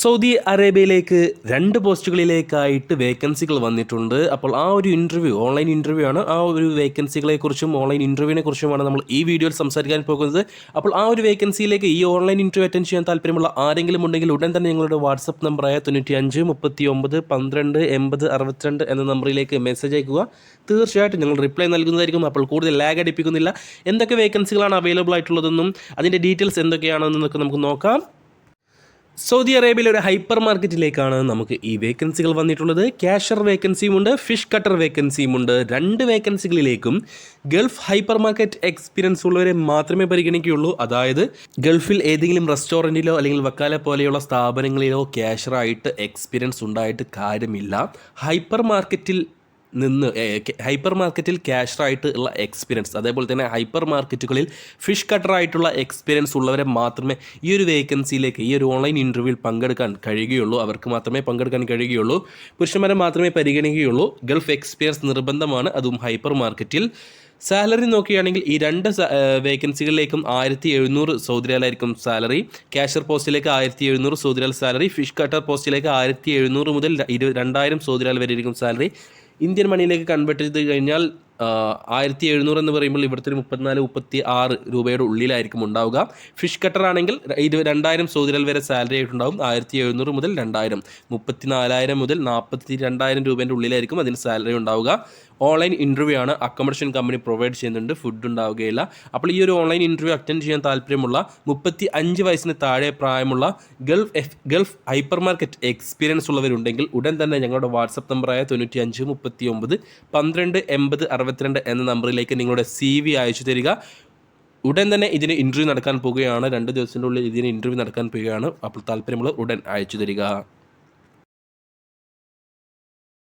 Saudi അറേബ്യയിലേക്ക് രണ്ട് പോസ്റ്റുകളിലേക്കായിട്ട് വേക്കൻസികൾ വന്നിട്ടുണ്ട്. അപ്പോൾ ആ ഒരു ഇന്റർവ്യൂ ഓൺലൈൻ ഇന്റർവ്യൂ ആണ്. ആ ഒരു വേക്കൻസികളെക്കുറിച്ചും ഓൺലൈൻ ഇന്റർവ്യൂവിനെ കുറിച്ചുമാണ് നമ്മൾ ഈ വീഡിയോയിൽ സംസാരിക്കാൻ പോകുന്നത്. അപ്പോൾ ആ ഒരു വേക്കൻസിയിലേക്ക് ഈ ഓൺലൈൻ ഇന്റർവ്യൂ അറ്റൻഡ് ചെയ്യാൻ താല്പര്യമുള്ള ആരെങ്കിലും ഉണ്ടെങ്കിൽ ഉടൻ തന്നെ നിങ്ങളുടെ വാട്സപ്പ് നമ്പറായ തൊണ്ണൂറ്റി അഞ്ച് മുപ്പത്തി ഒമ്പത് പന്ത്രണ്ട് എൺപത് അറുപത്തിരണ്ട് എന്ന നമ്പറിലേക്ക് മെസ്സേജ് അയക്കുക. തീർച്ചയായിട്ടും ഞങ്ങൾ റിപ്ലൈ നൽകുന്നതായിരിക്കും. അപ്പോൾ കൂടുതൽ ലാഗ് അടിപ്പിക്കുന്നില്ല. എന്തൊക്കെ വേക്കൻസികളാണ് അവൈലബിൾ ആയിട്ടുള്ളതെന്നും അതിന്റെ ഡീറ്റെയിൽസ് എന്തൊക്കെയാണെന്നൊക്കെ നമുക്ക് നോക്കാം. സൗദി അറേബ്യയിലെ ഒരു ഹൈപ്പർ മാർക്കറ്റിലേക്കാണ് നമുക്ക് ഈ വേക്കൻസികൾ വന്നിട്ടുള്ളത്. ക്യാഷർ വേക്കൻസിയുമുണ്ട് ഫിഷ് കട്ടർ വേക്കൻസിയുമുണ്ട്. രണ്ട് വേക്കൻസികളിലേക്കും ഗൾഫ് ഹൈപ്പർ മാർക്കറ്റ് എക്സ്പീരിയൻസ് ഉള്ളവരെ മാത്രമേ പരിഗണിക്കുകയുള്ളൂ. അതായത് ഗൾഫിൽ ഏതെങ്കിലും റെസ്റ്റോറന്റിലോ അല്ലെങ്കിൽ വക്കാല പോലെയുള്ള സ്ഥാപനങ്ങളിലോ ക്യാഷറായിട്ട് എക്സ്പീരിയൻസ് ഉണ്ടായിട്ട് കാര്യമില്ല. ഹൈപ്പർ മാർക്കറ്റിൽ നിന്ന് ഹൈപ്പർ മാർക്കറ്റിൽ ക്യാഷറായിട്ട് ഉള്ള എക്സ്പീരിയൻസ് അതേപോലെ തന്നെ ഹൈപ്പർ മാർക്കറ്റുകളിൽ ഫിഷ് കട്ടറായിട്ടുള്ള എക്സ്പീരിയൻസ് ഉള്ളവരെ മാത്രമേ ഈ ഒരു വേക്കൻസിയിലേക്ക് ഈ ഒരു ഓൺലൈൻ ഇന്റർവ്യൂവിൽ പങ്കെടുക്കാൻ കഴിയുകയുള്ളൂ. അവർക്ക് മാത്രമേ പങ്കെടുക്കാൻ കഴിയുകയുള്ളൂ. പുരുഷന്മാരെ മാത്രമേ പരിഗണിക്കുകയുള്ളൂ. ഗൾഫ് എക്സ്പീരിയൻസ് നിർബന്ധമാണ്. അതും ഹൈപ്പർ മാർക്കറ്റിൽ സാലറി നോക്കുകയാണെങ്കിൽ ഈ രണ്ട് വേക്കൻസികളിലേക്കും ആയിരത്തി എഴുന്നൂറ് സൗദി റിയാലായിരിക്കും സാലറി. ക്യാഷർ പോസ്റ്റിലേക്ക് ആയിരത്തി എഴുന്നൂറ് Saudi riyal salary. Fish cutter പോസ്റ്റിലേക്ക് ആയിരത്തി എഴുന്നൂറ് മുതൽ ഇരു രണ്ടായിരം സൗദി റിയാൽ വരെ ആയിരിക്കും സാലറി. ഇന്ത്യൻ മണിയിലേക്ക് കൺവേർട്ട് ചെയ്ത് കഴിഞ്ഞാൽ ആയിരത്തി എഴുന്നൂറ് എന്ന് പറയുമ്പോൾ ഇവിടുത്തെ ഒരു മുപ്പത്തിനാല് മുപ്പത്തി ആറ് രൂപയുടെ ഉള്ളിലായിരിക്കും ഉണ്ടാവുക. ഫിഷ് കട്ടർ ആണെങ്കിൽ ഇത് രണ്ടായിരം സൗദിരൽ വരെ സാലറി ആയിട്ടുണ്ടാവും. ആയിരത്തി എഴുന്നൂറ് മുതൽ രണ്ടായിരം മുപ്പത്തി നാലായിരം മുതൽ നാൽപ്പത്തി രണ്ടായിരം രൂപേന്റെ ഉള്ളിലായിരിക്കും അതിന് സാലറി ഉണ്ടാവുക. ഓൺലൈൻ ഇന്റർവ്യൂ ആണ്. അക്കോമഡേഷൻ കമ്പനി പ്രൊവൈഡ് ചെയ്യുന്നുണ്ട്. ഫുഡ് ഉണ്ടാവുകയില്ല. അപ്പോൾ ഈ ഒരു ഓൺലൈൻ ഇന്റർവ്യൂ അറ്റൻഡ് ചെയ്യാൻ താല്പര്യമുള്ള മുപ്പത്തി അഞ്ച് വയസ്സിന് താഴെ പ്രായമുള്ള Gulf F Gulf hypermarket experience ഉള്ളവരുണ്ടെങ്കിൽ ഉടൻ തന്നെ ഞങ്ങളുടെ വാട്സപ്പ് നമ്പറായ തൊണ്ണൂറ്റി അഞ്ച് മുപ്പത്തി ഒമ്പത് പന്ത്രണ്ട് എൺപത് അറുപത്തിരണ്ട് എന്ന നമ്പറിലേക്ക് നിങ്ങളുടെ സി വി അയച്ചു തരിക. ഉടൻ തന്നെ ഇതിന് ഇന്റർവ്യൂ നടക്കാൻ പോവുകയാണ്. രണ്ട് ദിവസത്തിന്റെ ഉള്ളിൽ ഇതിന് ഇന്റർവ്യൂ നടക്കാൻ പോവുകയാണ്. അപ്പോൾ താല്പര്യമുള്ള ഉടൻ അയച്ചു തരിക.